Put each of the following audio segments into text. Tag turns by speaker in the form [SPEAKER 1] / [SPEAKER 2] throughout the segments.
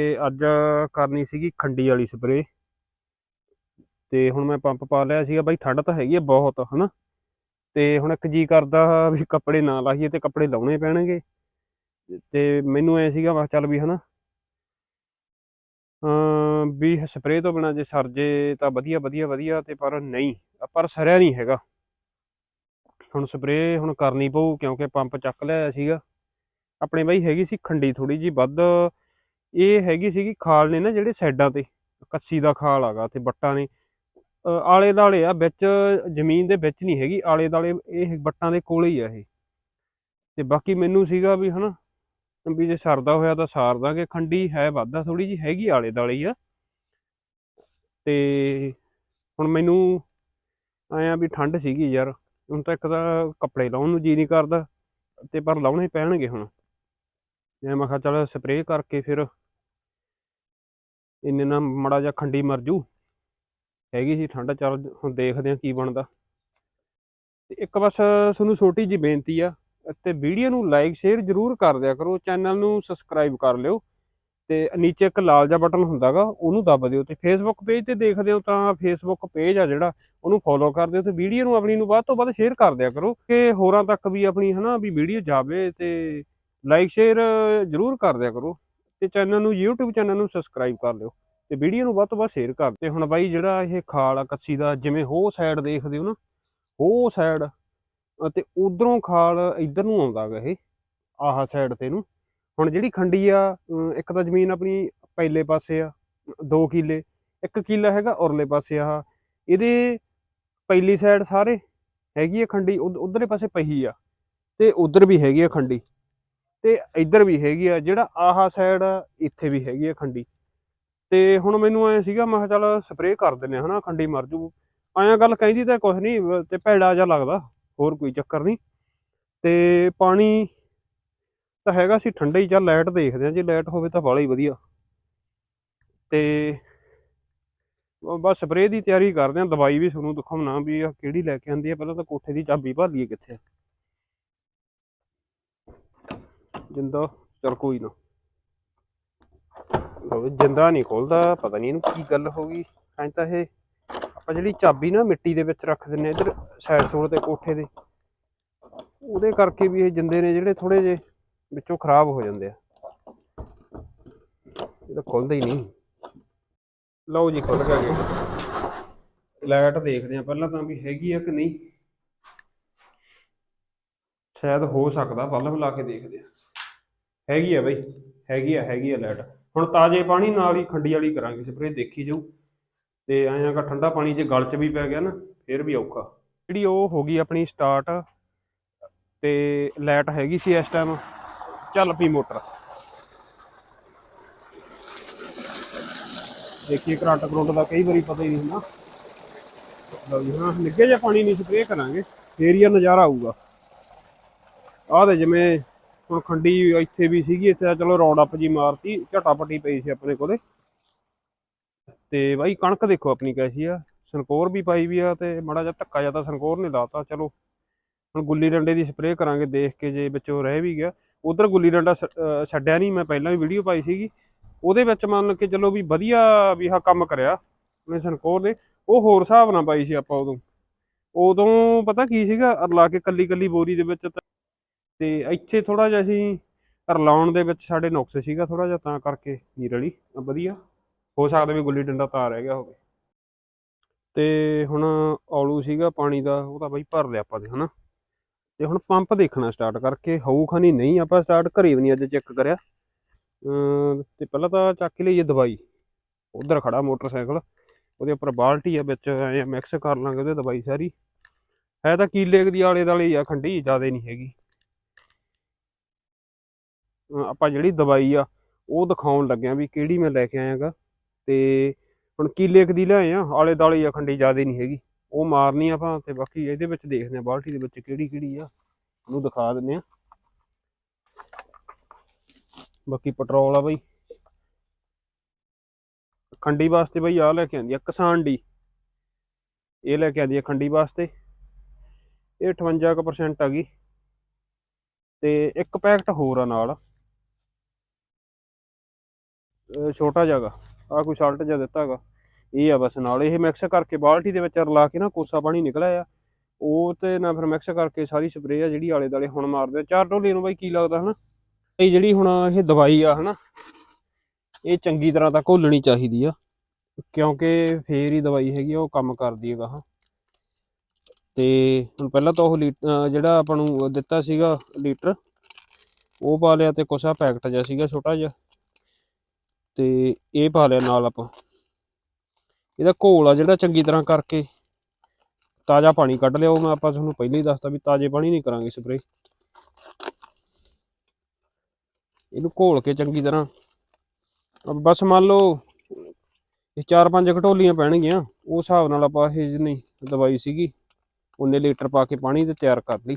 [SPEAKER 1] ਤੇ ਅੱਜ ਕਰਨੀ ਸੀਗੀ ਖੰਡੀ ਵਾਲੀ ਸਪਰੇ ਤੇ ਹੁਣ ਮੈਂ ਪੰਪ ਪਾ ਲਿਆ ਸੀਗਾ ਬਾਈ, ਠੰਡ ਤਾਂ ਹੈਗੀ ਆ ਬਹੁਤ, ਹਨਾ? ਤੇ ਹੁਣ ਇੱਕ ਜੀ ਕਰਦਾ ਵੀ ਕੱਪੜੇ ਨਾ ਲਾਈਏ ਤੇ ਕੱਪੜੇ ਲਾਉਣੇ ਪੈਣਗੇ। ਤੇ ਮੈਨੂੰ ਐ ਸੀਗਾ, ਮੈਂ ਕਿਹਾ ਚੱਲ ਵੀ, ਹਨਾ? ਅਮ ਵੀ ਸਪਰੇ ਤੋਂ ਬਿਨਾ ਜੇ ਸਰ ਜੇ ਤਾਂ ਵਧੀਆ ਵਧੀਆ ਵਧੀਆ ਤੇ ਪਰ ਨਹੀਂ, ਪਰ ਸਰਿਆ ਨਹੀਂ ਹੈਗਾ। ਹੁਣ ਸਪਰੇ ਹੁਣ ਕਰਨੀ ਪਊ ਕਿਉਂਕਿ ਪੰਪ ਚੱਕ ਲਿਆ ਸੀਗਾ। ਆਪਣੇ ਬਾਈ ਹੈਗੀ ਸੀ ਖੰਡੀ ਥੋੜੀ ਜੀ ਵੱਧ। ਇਹ ਹੈਗੀ ਸੀਗੀ ਖਾਲ ਨੇ ਨਾ ਜਿਹੜੇ ਸਾਈਡਾਂ ਤੇ, ਕੱਸੀ ਦਾ ਖਾਲ ਆਗਾ ਤੇ ਬੱਟਾਂ ਨੇ। ਆਲੇ ਦਾਲੇ ਆ, ਵਿੱਚ ਜ਼ਮੀਨ ਦੇ ਵਿੱਚ ਨਹੀਂ ਹੈਗੀ ਆਲੇ ਦਾਲੇ ਇਹ ਬੱਟਾਂ ਦੇ ਕੋਲੇ ਹੀ ਆ ਇਹ। ਤੇ ਬਾਕੀ ਮੈਨੂੰ ਸੀਗਾ ਵੀ ਹਨਾ, ਵੀ ਜੇ ਸਰਦਾ ਹੋਇਆ ਤਾਂ ਸਾਰ ਦਾਂਗੇ, ਖੰਡੀ ਹੈ ਵਾਧਾ ਥੋੜੀ ਜੀ ਹੈਗੀ ਆਲੇ ਦਾਲੇ ਹੀ ਆ। ਤੇ ਹੁਣ ਮੈਨੂੰ ਆਇਆ ਵੀ ਠੰਡ ਸੀਗੀ ਯਾਰ, ਹੁਣ ਤਾਂ ਇੱਕ ਤਾਂ ਕੱਪੜੇ ਲਾਉਣ ਨੂੰ ਜੀ ਨਹੀਂ ਕਰਦਾ, ਤੇ ਪਰ ਲਾਉਣੇ ਪੈਣਗੇ ਹੁਣ। ਜੇ ਮੈਂ ਕਿਹਾ ਚੱਲ ਸਪਰੇਅ ਕਰਕੇ ਫਿਰ ਇੰਨੇ ਨਾਲ ਮੜਾ ਜਿਹਾ ਖੰਡੀ ਮਰ ਜੂ। ਹੈਗੀ ਸੀ ਠੰਡ, ਚੱਲ ਹੁਣ ਦੇਖਦੇ ਆ ਕੀ ਬਣਦਾ। ਤੇ ਇੱਕ ਬਸ ਤੁਹਾਨੂੰ ਛੋਟੀ ਜੀ ਬੇਨਤੀ ਆ, ਤੇ ਵੀਡੀਓ ਨੂੰ ਲਾਈਕ ਸ਼ੇਅਰ ਜਰੂਰ ਕਰ ਦਿਆ ਕਰੋ ਚੈਨਲ ਨੂੰ ਸਬਸਕ੍ਰਾਈਬ ਕਰ ਲਿਓ। ਤੇ ਨੀਚੇ ਇੱਕ ਲਾਲ ਜਿਹਾ ਬਟਨ ਹੁੰਦਾਗਾ ਉਹਨੂੰ ਦੱਬ ਦਿਓ। ਤੇ ਫੇਸਬੁੱਕ ਪੇਜ ਤੇ ਦੇਖਦੇ ਹੋ ਤਾਂ ਫੇਸਬੁੱਕ ਪੇਜ ਆ ਜਿਹੜਾ, ਉਹਨੂੰ ਫੋਲੋ ਕਰ ਦਿਓ ਤੇ ਵੀਡੀਓ ਨੂੰ ਆਪਣੀ ਨੂੰ ਵੱਧ ਤੋਂ ਵੱਧ ਸ਼ੇਅਰ ਕਰ ਦਿਆ ਕਰੋ, ਕਿ ਹੋਰਾਂ ਤੱਕ ਵੀ ਆਪਣੀ ਹਨਾ ਵੀ ਵੀਡੀਓ ਜਾਵੇ ਤੇ ਲਾਈਕ ਸ਼ੇਅਰ ਜਰੂਰ ਕਰ ਦਿਆ ਕਰੋ ਤੇ ਚੈਨਲ ਨੂੰ, YouTube ਚੈਨਲ ਨੂੰ ਸਬਸਕ੍ਰਾਈਬ ਕਰ ਲਿਓ ਤੇ ਵੀਡੀਓ ਨੂੰ ਵੱਧ ਤੋਂ ਵੱਧ ਸ਼ੇਅਰ ਕਰ। ਤੇ ਹੁਣ ਬਾਈ ਜਿਹੜਾ ਇਹ ਖਾਲ ਆ, ਕੱਸੀ ਦਾ, ਜਿਵੇਂ ਹੋ ਸਾਈਡ ਦੇਖਦੇ ਹੋ ਨਾ ਹੋ ਸਾਈਡ ਅਤੇ ਉਧਰੋਂ ਖਾਲ ਇੱਧਰ ਨੂੰ ਆਉਂਦਾ ਗਾ ਇਹ, ਆਹ ਸਾਈਡ ਤੇ ਨੂੰ। ਹੁਣ ਜਿਹੜੀ ਖੰਡੀ ਆ ਇੱਕ ਤਾਂ ਜ਼ਮੀਨ ਆਪਣੀ ਪਹਿਲੇ ਪਾਸੇ ਆ 2 ਕਿੱਲੇ, ਇੱਕ ਕਿੱਲਾ ਹੈਗਾ ਉਰਲੇ ਪਾਸੇ ਆ। ਇਹਦੇ ਪਹਿਲੀ ਸਾਈਡ ਸਾਰੇ ਹੈਗੀ ਆ ਖੰਡੀ ਉਧਰਲੇ ਪਾਸੇ ਪਹੀ ਆ ਤੇ ਉਧਰ ਵੀ ਹੈਗੀ ਆ ਖੰਡੀ। ਤੇ ਇੱਧਰ ਵੀ ਹੈਗੀ ਆ, ਜਿਹੜਾ ਆਹਾ ਸਾਈਡ ਇੱਥੇ ਵੀ ਹੈਗੀ ਆ ਖੰਡੀ। ਤੇ ਹੁਣ ਮੈਨੂੰ ਐ ਸੀਗਾ, ਮੈਂ ਕਿਹਾ ਚੱਲ ਸਪਰੇਅ ਕਰ ਦਿੰਨੇ ਆ, ਹਨਾ, ਖੰਡੀ ਮਰ ਜੂ। ਆਇਆ ਗੱਲ ਕਹਿੰਦੀ ਤਾਂ ਕੁਝ ਨਹੀਂ ਤੇ ਭੈੜਾ ਜਿਹਾ ਲੱਗਦਾ, ਹੋਰ ਕੋਈ ਚੱਕਰ ਨਹੀਂ ਤੇ ਪਾਣੀ ਤਾਂ ਹੈਗਾ ਸੀ, ਠੰਡਾ ਹੀ, ਚੱਲ ਲਾਈਟ ਦੇਖਦੇ ਆ, ਜੇ ਲਾਈਟ ਹੋਵੇ ਤਾਂ ਬਾਲਾ ਹੀ ਵਧੀਆ। ਤੇ ਬਸ ਸਪਰੇਅ ਦੀ ਤਿਆਰੀ ਕਰਦੇ ਆ, ਦਵਾਈ ਵੀ ਤੁਹਾਨੂੰ ਦਿਖਾਉਣਾ ਵੀ ਆ ਕਿਹੜੀ ਲੈ ਕੇ ਆਂਦੀ ਆ, ਪਹਿਲਾਂ ਤਾਂ ਕੋਠੇ ਦੀ ਚਾਬੀ ਭਾਲੀਏ ਕਿੱਥੇ ਆ। ਜਿੰਦਾ, ਚਲ ਕੋਈ ਨਾ। ਲਓ ਜਿੰਦਾ ਨਹੀਂ ਖੋਲਦਾ, ਪਤਾ ਨਹੀਂ ਇਹਨੂੰ ਕੀ ਗੱਲ ਹੋ ਗਈ। ਐਂ ਤਾਂ ਇਹ ਆਪਾਂ ਜਿਹੜੀ ਚਾਬੀ ਨਾ ਮਿੱਟੀ ਦੇ ਵਿੱਚ ਰੱਖ ਦਿੰਨੇ ਇਧਰ ਸਾਈਡ ਸੋੜ ਤੇ ਕੋਠੇ ਦੇ। ਉਹਦੇ ਕਰਕੇ ਵੀ ਇਹ ਜਿੰਦੇ ਨੇ ਜਿਹੜੇ ਥੋੜੇ ਜੇ ਵਿੱਚੋਂ ਖਰਾਬ ਹੋ ਜਾਂਦੇ ਆ। ਇਹ ਤਾਂ ਖੁੱਲਦਾ ਹੀ ਨਹੀਂ। ਲਓ ਜੀ ਖੁੱਲ ਗਿਆ ਗੇਟ। ਲਾਈਟ ਦੇਖਦੇ ਆ ਪਹਿਲਾਂ ਤਾਂ ਵੀ ਹੈਗੀ ਆ ਕਿ ਨਹੀਂ। ਸ਼ਾਇਦ ਹੋ ਸਕਦਾ, ਬਲਬ ਲਾ ਕੇ ਦੇਖਦੇ ਆ। ਹੈਗੀ ਆ ਬਈ, ਹੈਗੀ ਆ ਹੈਗੀ ਆ ਲਾਈਟ। ਹੁਣ ਤਾਜ਼ੇ ਪਾਣੀ ਨਾਲ ਹੀ ਖੰਡੀ ਵਾਲੀ ਕਰਾਂਗੇ ਸਪਰੇ ਦੇਖੀ ਜਾਊ। ਤੇ ਐਂ ਕਾ ਠੰਡਾ ਪਾਣੀ ਜੇ ਗਲ 'ਚ ਵੀ ਪੈ ਗਿਆ ਨਾ, ਫਿਰ ਵੀ ਔਖਾ। ਜਿਹੜੀ ਉਹ ਹੋ ਗਈ ਆਪਣੀ ਸਟਾਰਟ ਤੇ ਲਾਈਟ ਹੈਗੀ ਸੀ ਇਸ ਟਾਈਮ ਚੱਲ ਪਈ ਮੋਟਰ। ਦੇਖੀਏ ਕਰੰਟ ਕਰੰਟ ਦਾ ਕਈ ਵਾਰੀ ਪਤਾ ਹੀ ਨਹੀਂ ਹੁੰਦਾ। ਲਓ ਜੀ, ਹਾਂ ਨਿੱਗੇ ਜਿਹਾ ਪਾਣੀ ਨਹੀਂ ਸਪਰੇਅ ਕਰਾਂਗੇ, ਫੇਰ ਹੀ ਇਹ ਨਜ਼ਾਰਾ ਆਊਗਾ। ਆਹ ਤੇ ਜਿਵੇਂ ਹੁਣ ਖੰਡੀ ਇੱਥੇ ਵੀ ਸੀਗੀ, ਇੱਥੇ ਤਾਂ ਚਲੋ ਰੌਡ ਅਪ ਜੀ ਮਾਰਤੀ ਝਟਾਪਟੀ ਪਈ ਸੀ ਆਪਣੇ ਕੋਲੇ। ਤੇ ਬਾਈ ਕਣਕ ਦੇਖੋ ਆਪਣੀ ਕੈਸੀ ਆ, ਸੰਕੋਰ ਵੀ ਪਾਈ ਵੀ ਆ ਤੇ ਮਾੜਾ ਜਿਹਾ ਧੱਕਾ ਜਿਹਾ ਤਾਂ ਸੰਕੋਰ ਨੇ ਲਾਤਾ, ਚਲੋ। ਹੁਣ ਗੁੱਲੀ ਡੰਡੇ ਦੀ ਸਪਰੇਅ ਕਰਾਂਗੇ, ਦੇਖ ਕੇ ਜੇ ਵਿੱਚੋਂ ਰਹਿ ਵੀ ਗਿਆ। ਉਧਰ ਗੁੱਲੀ ਡੰਡਾ ਛੱਡਿਆ ਨਹੀਂ ਮੈਂ ਪਹਿਲਾਂ ਵੀ ਵੀਡੀਓ ਪਾਈ ਸੀਗੀ। ਉਹਦੇ ਵਿੱਚ ਮੰਨ ਕੇ ਚਲੋ ਵੀ ਵਧੀਆ ਵੀ ਆਹ ਕੰਮ ਕਰਿਆ ਉਹਨੇ ਸੰਕੋਰ ਨੇ। ਉਹ ਹੋਰ ਹਿਸਾਬ ਨਾਲ ਪਾਈ ਸੀ ਆਪਾਂ ਉਦੋਂ। ਉਦੋਂ ਪਤਾ ਕੀ ਸੀਗਾ ਲਾ ਕੇ ਕੱਲੀ ਕੱਲੀ ਬੋਰੀ ਦੇ ਵਿੱਚ ਤਾਂ- ਤੇ ਇੱਥੇ ਥੋੜਾ ਜਿਹਾ ਅਸੀਂ ਰਲਾਉਣ ਦੇ ਵਿੱਚ ਸਾਡੇ ਨੁਕਸ ਸੀਗਾ ਥੋੜਾ ਜਿਹਾ, ਤਾਂ ਕਰਕੇ ਨਹੀਂ ਰਲੀ ਵਧੀਆ। ਹੋ ਸਕਦਾ ਵੀ ਗੁੱਲੀ ਡੰਡਾ ਤਾਂ ਰਹਿ ਗਿਆ ਹੋਵੇ। ਤੇ ਹੁਣ ਔਲੂ ਸੀਗਾ ਪਾਣੀ ਦਾ, ਉਹ ਤਾਂ ਬਾਈ ਭਰ ਲਿਆ ਆਪਾਂ ਦੇ, ਹਨਾ। ਤੇ ਹੁਣ ਪੰਪ ਦੇਖਣਾ ਸਟਾਰਟ ਕਰਕੇ, ਹੋਊ ਖਾਨੀ ਨਹੀਂ ਆਪਾਂ ਸਟਾਰਟ ਘਰੇ ਵੀ ਨਹੀਂ ਅੱਜ ਚੈੱਕ ਕਰਿਆ। ਅਮ ਤੇ ਪਹਿਲਾਂ ਤਾਂ ਚੱਕ ਕੇ ਲਈਏ ਦਵਾਈ। ਉਧਰ ਖੜਾ ਮੋਟਰਸਾਈਕਲ, ਉਹਦੇ ਉੱਪਰ ਬਾਲਟੀ ਆ ਵਿੱਚ, ਐ ਮਿਕਸ ਕਰ ਲਾਂਗੇ ਉਹਦੇ ਦਵਾਈ ਸਾਰੀ। ਹੈ ਤਾਂ ਕੀਲੇ ਦੀ ਆਲੇ ਦਾਲੇ ਆ, ਖੰਡੀ ਜ਼ਿਆਦਾ ਨਹੀਂ ਹੈਗੀ। ਆਪਾਂ ਜਿਹੜੀ ਦਵਾਈ ਆ, ਉਹ ਦਿਖਾਉਣ ਲੱਗਿਆ ਵੀ ਕਿਹੜੀ ਮੈਂ ਲੈ ਕੇ ਆਇਆਗਾ। ਤੇ ਹੁਣ ਕੀਲੇ ਕੁ ਦੀ ਲਿਆਏ ਆ ਆਲੇ ਦਾਲੇ ਆ ਖੰਡੀ ਜ਼ਿਆਦਾ ਨਹੀਂ ਹੈਗੀ। ਉਹ ਮਾਰਨੀ ਆਪਾਂ ਤੇ ਬਾਕੀ ਇਹਦੇ ਵਿੱਚ ਦੇਖਦੇ ਆ, ਬਾਲਟੀ ਦੇ ਵਿੱਚ ਕਿਹੜੀ ਕਿਹੜੀ ਆ, ਉਹਨੂੰ ਦਿਖਾ ਦਿੰਨੇ ਆ। ਬਾਕੀ ਪੈਟਰੋਲ ਆ ਬਈ। ਖੰਡੀ ਵਾਸਤੇ ਬਈ ਆ ਲੈ ਕੇ ਆਂਦੀ ਆ, ਕਿਸਾਨ ਡੀ। ਇਹ ਲੈ ਕੇ ਆਂਦੀ ਆ ਖੰਡੀ ਵਾਸਤੇ। ਇਹ 58% ਆ ਗਈ। ਤੇ ਇੱਕ ਪੈਕਟ ਹੋਰ ਆ ਨਾਲ। ਛੋਟਾ ਜਿਹਾਗਾ ਆ ਕੋਈ ਸਾਲਟ ਜਿਹਾ ਦਿੱਤਾ ਹੈਗਾ ਇਹ ਆ ਬਸ ਨਾਲ, ਇਹ ਮਿਕਸ ਕਰਕੇ ਬਾਲਟੀ ਦੇ ਵਿੱਚ ਰਲਾ ਕੇ ਨਾ ਕੋਸਾ ਪਾਣੀ ਨਿਕਲਿਆ ਆ। ਉਹ ਤੇ ਨਾ ਫਿਰ ਮਿਕਸ ਕਰਕੇ ਸਾਰੀ ਸਪਰੇਅ ਆ ਜਿਹੜੀ ਆਲੇ ਦਾਲੇ ਹੁਣ ਮਾਰਦੇ ਚਾਰ ਢੋਲੀ ਨੂੰ ਬਾਈ ਕੀ ਲੱਗਦਾ ਹਨਾ? ਇਹ ਜਿਹੜੀ ਹੁਣ ਇਹ ਦਵਾਈ ਆ ਹਨਾ, ਇਹ ਚੰਗੀ ਤਰ੍ਹਾਂ ਤਾਂ ਘੋਲਣੀ ਚਾਹੀਦੀ ਆ। ਕਿਉਂਕਿ ਫੇਰ ਹੀ ਦਵਾਈ ਹੈਗੀ ਆ, ਉਹ ਕੰਮ ਕਰਦੀ ਹੈਗਾ ਹਾਂ। ਤੇ ਹੁਣ ਪਹਿਲਾਂ ਤਾਂ ਉਹ ਲੀ- ਜਿਹੜਾ ਆਪਾਂ ਨੂੰ ਦਿੱਤਾ ਸੀਗਾ ਲੀਟਰ, ਉਹ ਪਾ ਲਿਆ ਤੇ ਕੁਛ ਆ ਪੈਕਟ ਜਿਹਾ ਸੀਗਾ ਛੋਟਾ ਜਿਹਾ। ਤੇ ਇਹ ਪਾ ਲਿਆ ਨਾਲ ਆਪਾਂ। ਇਹਦਾ ਘੋਲ ਆ ਜਿਹੜਾ ਚੰਗੀ ਤਰ੍ਹਾਂ ਕਰਕੇ ਤਾਜ਼ਾ ਪਾਣੀ ਕੱਢ ਲਿਆ, ਉਹ ਮੈਂ ਆਪਾਂ ਤੁਹਾਨੂੰ ਪਹਿਲਾਂ ਹੀ ਦੱਸਤਾ ਵੀ ਤਾਜ਼ੇ ਪਾਣੀ ਨਹੀਂ ਕਰਾਂਗੇ ਸਪਰੇ ਇਹਨੂੰ ਘੋਲ ਕੇ ਚੰਗੀ ਤਰ੍ਹਾਂ। ਬਸ ਮੰਨ ਲਓ ਇਹ ਚਾਰ ਪੰਜ ਘਟੋਲੀਆਂ ਪੈਣਗੀਆਂ ਉਹ ਹਿਸਾਬ ਨਾਲ ਆਪਾਂ ਇਹ ਜਿੰਨੀ ਦਵਾਈ ਸੀਗੀ ਉਨੇ ਲੀਟਰ ਪਾ ਕੇ ਪਾਣੀ ਤੇ ਤਿਆਰ ਕਰ ਲਈ।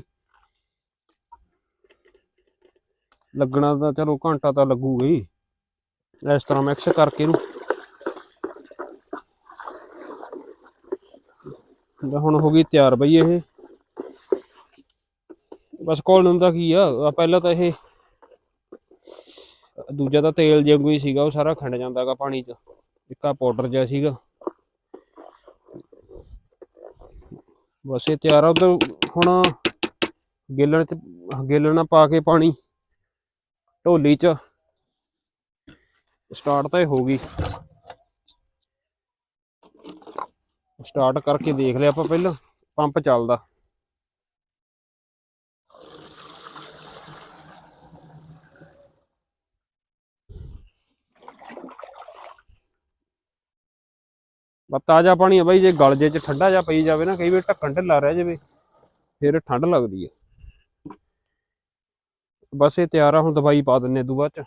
[SPEAKER 1] ਲੱਗਣਾ ਤਾਂ ਚਲੋ ਘੰਟਾ ਤਾਂ ਲੱਗੂਗਾ ਹੀ। ਇਸ ਤਰ੍ਹਾਂ ਮਿਕਸ ਕਰਕੇ ਇਹਨੂੰ। ਹੁਣ ਹੋ ਗਈ ਤਿਆਰ ਬਈ ਇਹ। ਬਸ ਕੋਲ ਦਾ ਕੀ ਆ ਪਹਿਲਾਂ ਤਾਂ ਇਹ, ਦੂਜਾ ਤਾਂ ਤੇਲ ਵਾਂਗੂ ਹੀ ਸੀਗਾ, ਉਹ ਸਾਰਾ ਖੰਡ ਜਾਂਦਾਗਾ ਪਾਣੀ 'ਚ, ਇੱਕ ਪਾਊਡਰ ਜਿਹਾ ਸੀਗਾ। ਬਸ ਇਹ ਤਿਆਰ ਆ, ਉਧਰ ਹੁਣ ਗੇਲਣ ਚ, ਗੇਲਣਾ ਪਾ ਕੇ ਪਾਣੀ, ਢੋਲੀ 'ਚ। ਸਟਾਰਟ ਤਾਂ ਇਹ ਹੋ ਗਈ। ਸਟਾਰਟ ਕਰਕੇ ਦੇਖ ਲਿਆ ਆਪਾਂ ਪਹਿਲਾਂ ਪੰਪ ਚੱਲਦਾ। ਬਸ ਤਾਜ਼ਾ ਪਾਣੀ ਆ ਬਾਈ, ਜੇ ਗਲ ਜੇ ਚ ਠੰਡਾ ਜਾ ਪਈ ਜਾਵੇ ਨਾ, ਕਈ ਵਾਰ ਢੱਕਣ ਢਿੱਲਾ ਰਹਿ ਜਾਵੇ, ਫਿਰ ਠੰਡ ਲੱਗਦੀ ਹੈ ਬਸ ਇਹ ਤਿਆਰ ਆ, ਹੁਣ ਦਵਾਈ ਪਾ ਦਿੰਨੇ ਦੂ ਬਾਅਦ ਚ।